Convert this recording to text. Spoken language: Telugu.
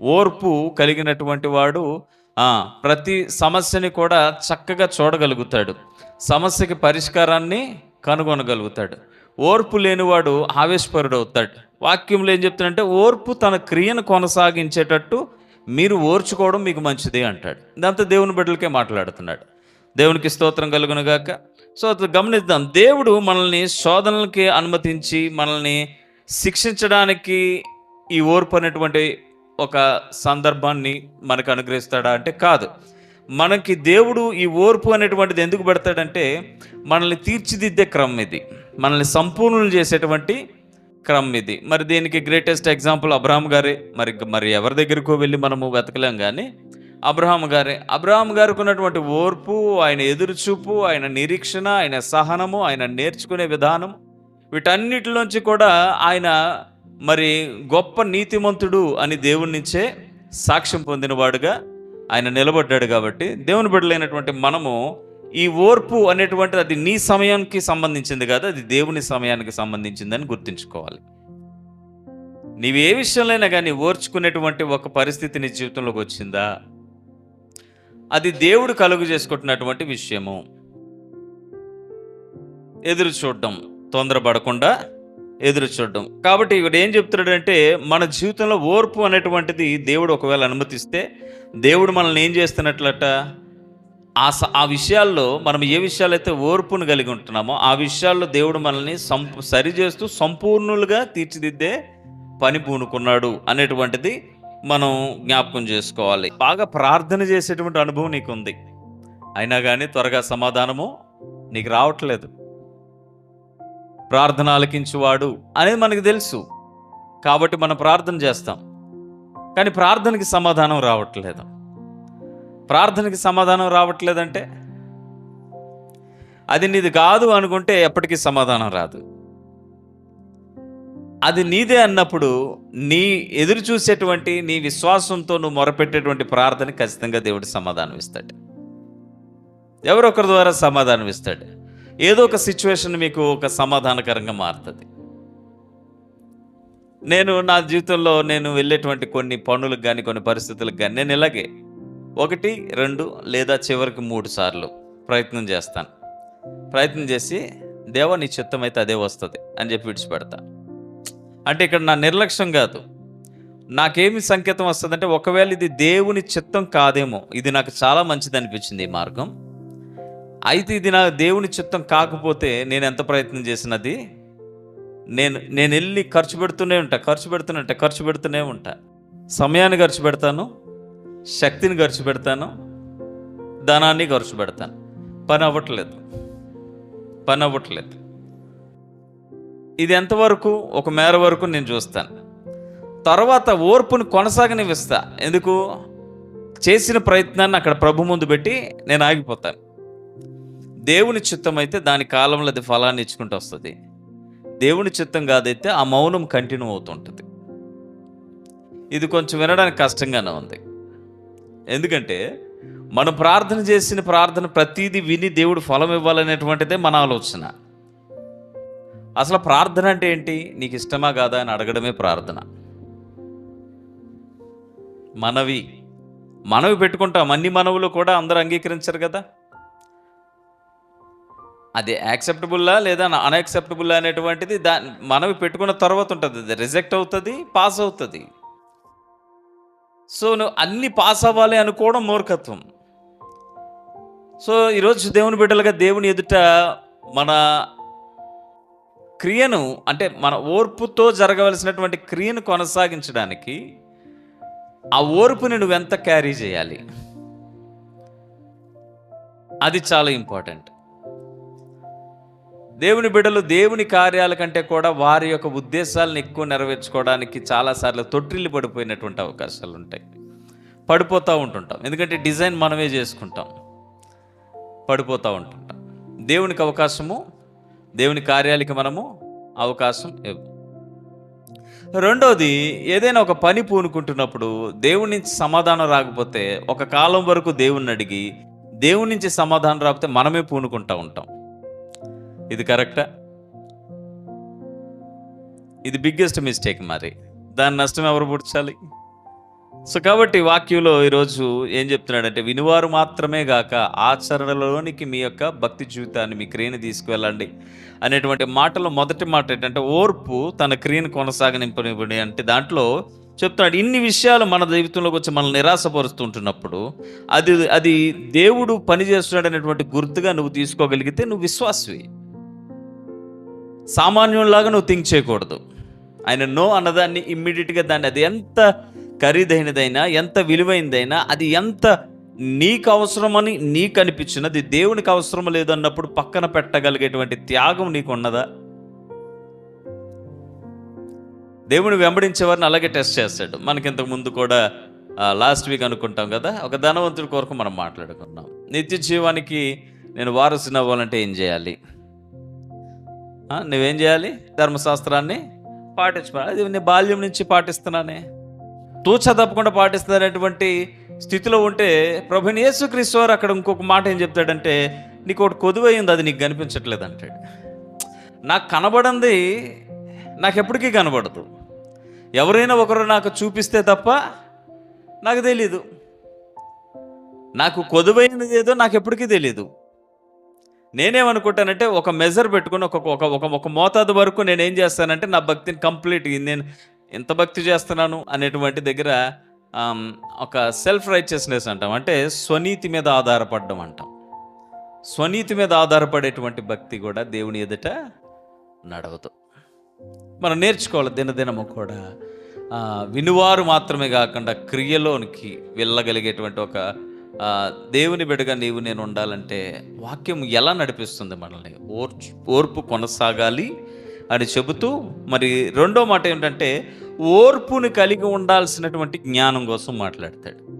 ఓర్పు కలిగినటువంటి వాడు ప్రతి సమస్యని కూడా చక్కగా చూడగలుగుతాడు. సమస్యకి పరిష్కారాన్ని కనుగొనగలుగుతాడు. ఓర్పు లేనివాడు ఆవేశపరుడు అవుతాడు వాక్యంలో ఏం చెప్తాడంటే ఓర్పు తన క్రియను కొనసాగించేటట్టు మీరు ఓర్చుకోవడం మీకు మంచిది అంటాడు. దాంతో దేవుని బిడ్డలకే మాట్లాడుతున్నాడు. దేవునికి స్తోత్రం కలుగునుగాక. సో గమనిద్దాం. దేవుడు మనల్ని శోధనలకి అనుమతించి మనల్ని శిక్షించడానికి ఈ ఓర్పు అనేటువంటి ఒక సందర్భాన్ని మనకు అనుగ్రహిస్తాడా అంటే కాదు. మనకి దేవుడు ఈ ఓర్పు అనేటువంటిది ఎందుకు పెడతాడంటే మనల్ని తీర్చిదిద్దే క్రమం ఇది. మనల్ని సంపూర్ణులు చేసేటువంటి క్రమం ఇది. మరి దీనికి గ్రేటెస్ట్ ఎగ్జాంపుల్ అబ్రహాం గారే. మరి మరి ఎవరి దగ్గరకో వెళ్ళి మనము వెతకలేం కానీ అబ్రహాం గారే. అబ్రహాం గారికి ఉన్నటువంటి ఓర్పు ఆయన ఎదురుచూపు ఆయన నిరీక్షణ ఆయన సహనము ఆయన నేర్చుకునే విధానం వీటన్నిటిలోంచి కూడా ఆయన మరి గొప్ప నీతిమంతుడు అని దేవుడి నుంచే సాక్ష్యం పొందినవాడుగా ఆయన నిలబడ్డాడు కాబట్టి దేవుని బిడ్డలైనటువంటి మనము ఈ ఓర్పు అనేటువంటిది అది నీ సమయానికి సంబంధించింది కాదు అది దేవుని సమయానికి సంబంధించిందని గుర్తుంచుకోవాలి. నీవు ఏ విషయంలోనైనా కానీ ఓర్చుకునేటువంటి ఒక పరిస్థితి నీ జీవితంలోకి వచ్చిందా? అది దేవుడు కలుగు చేసుకుంటున్నటువంటి విషయము. ఎదురు చూడడం తొందరపడకుండా ఎదురు చూడడం కాబట్టి ఇక్కడ ఏం చెప్తున్నాడంటే మన జీవితంలో ఓర్పు అనేటువంటిది దేవుడు ఒకవేళ అనుమతిస్తే దేవుడు మనల్ని ఏం చేస్తున్నట్లట? ఆ స- ఆ విషయాల్లో మనం ఏ విషయాలైతే ఓర్పును కలిగి ఉంటున్నామో ఆ విషయాల్లో దేవుడు మనల్ని సంపూ సరిచేస్తూ సంపూర్ణులుగా తీర్చిదిద్దే పని పూనుకున్నాడు అనేటువంటిది మనం జ్ఞాపకం చేసుకోవాలి. బాగా ప్రార్థన చేసేటువంటి అనుభవం నీకు ఉంది అయినా కానీ త్వరగా సమాధానము నీకు రావట్లేదు. ప్రార్థన ఆలకించువాడు అనేది మనకు తెలుసు. కాబట్టి మనం ప్రార్థన చేస్తాం. కానీ ప్రార్థనకి సమాధానం రావట్లేదు. ప్రార్థనకి సమాధానం రావట్లేదంటే అది నీది కాదు అనుకుంటే ఎప్పటికీ సమాధానం రాదు. అది నీదే అన్నప్పుడు నీ ఎదురు చూసేటువంటి నీ విశ్వాసంతో నువ్వు మొరపెట్టేటువంటి ప్రార్థన ఖచ్చితంగా దేవుడు సమాధానం ఇస్తాడు ఎవరొకరి ద్వారా సమాధానం ఇస్తాడు ఏదో ఒక సిచ్యువేషన్ మీకు ఒక సమాధానకరంగా మారుతుంది. నేను నా జీవితంలో నేను వెళ్ళేటువంటి కొన్ని పనులకు కానీ కొన్ని పరిస్థితులకు కానీ నేను ఇలాగే ఒకటి రెండు లేదా చివరికి మూడు సార్లు ప్రయత్నం చేస్తాను. ప్రయత్నం చేసి దేవ నీ చిత్తం అయితే అదే వస్తుంది అని చెప్పి విడిచిపెడతా. అంటే ఇక్కడ నా నిర్లక్ష్యం కాదు. నాకేమి సంకేతం వస్తుందంటే ఒకవేళ ఇది దేవుని చిత్తం కాదేమో ఇది నాకు చాలా మంచిది అనిపించింది ఈ మార్గం. అయితే ఇది నా దేవుని చిత్తం కాకపోతే నేను ఎంత ప్రయత్నం చేసినది? నేను నేను వెళ్ళి ఖర్చు పెడుతూనే ఉంటా ఖర్చు పెడుతూనే ఉంటా ఖర్చు పెడుతూనే ఉంటా. సమయాన్ని ఖర్చు పెడతాను శక్తిని ఖర్చు పెడతాను ధనాన్ని ఖర్చు పెడతాను. పని అవ్వట్లేదు పని అవ్వట్లేదు. ఇది ఎంతవరకు ఒక మేర వరకు నేను చూస్తాను. తర్వాత ఓర్పుని కొనసాగనివిస్తా ఎందుకు? చేసిన ప్రయత్నాన్ని అక్కడ ప్రభు ముందు పెట్టి నేను ఆగిపోతాను. దేవుని చిత్తం అయితే దాని కాలంలో అది ఫలాన్ని ఇచ్చుకుంటూ వస్తుంది. దేవుని చిత్తం కాదైతే ఆ మౌనం కంటిన్యూ అవుతుంటుంది. ఇది కొంచెం వినడానికి కష్టంగానే ఉంది. ఎందుకంటే మనం ప్రార్థన చేసిన ప్రార్థన ప్రతిదీ విని దేవుడు ఫలం ఇవ్వాలనేటువంటిదే మన ఆలోచన. అసలు ప్రార్థన అంటే ఏంటి? నీకు ఇష్టమా కాదా అని అడగడమే ప్రార్థన. మనవి. మనవి పెట్టుకుంటాం. అన్ని మనవులు కూడా అందరూ అంగీకరించరు కదా? అది యాక్సెప్టబుల్లా లేదా అన్యాక్సెప్టబుల్ అనేటువంటిది దా మనవి పెట్టుకున్న తర్వాత ఉంటుంది. అది రిజెక్ట్ అవుతుంది పాస్ అవుతుంది. సో నువ్వు అన్ని పాస్ అవ్వాలి అనుకోవడం మూర్ఖత్వం. సో ఈరోజు దేవుని బిడ్డలుగా దేవుని ఎదుట మన క్రియను అంటే మన ఓర్పుతో జరగవలసినటువంటి క్రియను కొనసాగించడానికి ఆ ఓర్పుని నువ్వు ఎంత క్యారీ చేయాలి? అది చాలా ఇంపార్టెంట్ దేవుని బిడ్డలు దేవుని కార్యాల కంటే కూడా వారి యొక్క ఉద్దేశాలను ఎక్కువ నెరవేర్చుకోవడానికి చాలాసార్లు తొట్టిల్లు పడిపోయినటువంటి అవకాశాలు ఉంటాయి. పడిపోతూ ఉంటుంటాం. ఎందుకంటే డిజైన్ మనమే చేసుకుంటాం. పడిపోతూ ఉంటుంటాం. దేవునికి అవకాశము దేవుని కార్యాలకి మనము అవకాశం ఇవ్వం. రెండోది ఏదైనా ఒక పని పూనుకుంటున్నప్పుడు దేవుడి నుంచి సమాధానం రాకపోతే ఒక కాలం వరకు దేవుణ్ణి అడిగి దేవుడి నుంచి సమాధానం రాకపోతే మనమే పూనుకుంటా ఉంటాం. ఇది కరెక్టా? ఇది బిగ్గెస్ట్ మిస్టేక్ మరి. దాని నష్టం ఎవరు పుడ్చాలి? సో కాబట్టి వాక్యంలో ఈరోజు ఏం చెప్తున్నాడంటే వినివారు మాత్రమే గాక ఆచరణలోనికి మీ యొక్క భక్తి జీవితాన్ని మీ క్రియని తీసుకువెళ్ళండి అనేటువంటి మాటలో మొదటి మాట ఏంటంటే ఓర్పు తన క్రియను కొనసాగనింపనివ్వండి అంటే దాంట్లో చెప్తున్నాడు ఇన్ని విషయాలు మన జీవితంలోకి వచ్చి మనల్ని నిరాశపరుస్తుంటున్నప్పుడు అది అది దేవుడు పనిచేస్తున్నాడు అనేటువంటి గుర్తుగా నువ్వు తీసుకోగలిగితే నువ్వు విశ్వాసవి. సామాన్యుల్లాగా నువ్వు థింక్ చేయకూడదు. ఆయన నో అన్నదాన్ని ఇమ్మీడియట్గా దాన్ని అది ఎంత ఖరీదైనదైనా ఎంత విలువైనదైనా అది ఎంత నీకు అవసరమని నీకు అనిపించినది దేవునికి అవసరం లేదన్నప్పుడు పక్కన పెట్టగలిగేటువంటి త్యాగం నీకు ఉన్నదా దేవుని వెంబడించేవారిని అలాగే టెస్ట్ చేస్తాడు. మనకి ఇంతకు ముందు కూడా లాస్ట్ వీక్ అనుకుంటాం కదా ఒక ధనవంతుడి కొరకు మనం మాట్లాడుకున్నాం. నిత్య జీవానికి నేను వారసుని అవ్వాలంటే ఏం చేయాలి? నువ్వేం చేయాలి? ధర్మశాస్త్రాన్ని పాటించుకోవాలి అది నేను బాల్యం నుంచి పాటిస్తున్నానే. తూచ తప్పకుండా పాటిస్తారనేటువంటి స్థితిలో ఉంటే ప్రభుని యేసుక్రీస్తు వారు అక్కడ ఇంకొక మాట ఏం చెప్తాడంటే నీకు ఒకటి కొదువైంది అది నీకు కనిపించట్లేదు అంటాడు. నాకు కనబడింది నాకు ఎప్పటికీ కనబడదు. ఎవరైనా ఒకరు నాకు చూపిస్తే తప్ప నాకు తెలీదు. నాకు కొదువైనది ఏదో నాకు ఎప్పటికీ తెలీదు. నేనేమనుకుంటానంటే ఒక మెజర్ పెట్టుకుని ఒక ఒక ఒక ఒక మోతాదు వరకు నేను ఏం చేస్తానంటే నా భక్తిని కంప్లీట్ నేను ఎంత భక్తి చేస్తున్నాను అనేటువంటి దగ్గర ఒక సెల్ఫ్ రైచియస్నెస్ అంటాం. అంటే స్వనీతి మీద ఆధారపడడం అంటాం. స్వనీతి మీద ఆధారపడేటువంటి భక్తి కూడా దేవుని ఎదుట నడవదు. మనం నేర్చుకోవాలి దినదినము కూడా. వినువారు మాత్రమే కాకుండా క్రియలోనికి వెళ్ళగలిగేటువంటి ఒక దేవుని బిడగా నీవు నేను ఉండాలంటే వాక్యం ఎలా నడిపిస్తుంది మనల్ని? ఓర్చు ఓర్పు కొనసాగాలి అని చెబుతూ మరి రెండో మాట ఏంటంటే ఓర్పుని కలిగి ఉండాల్సినటువంటి జ్ఞానం కోసం మాట్లాడతాడు.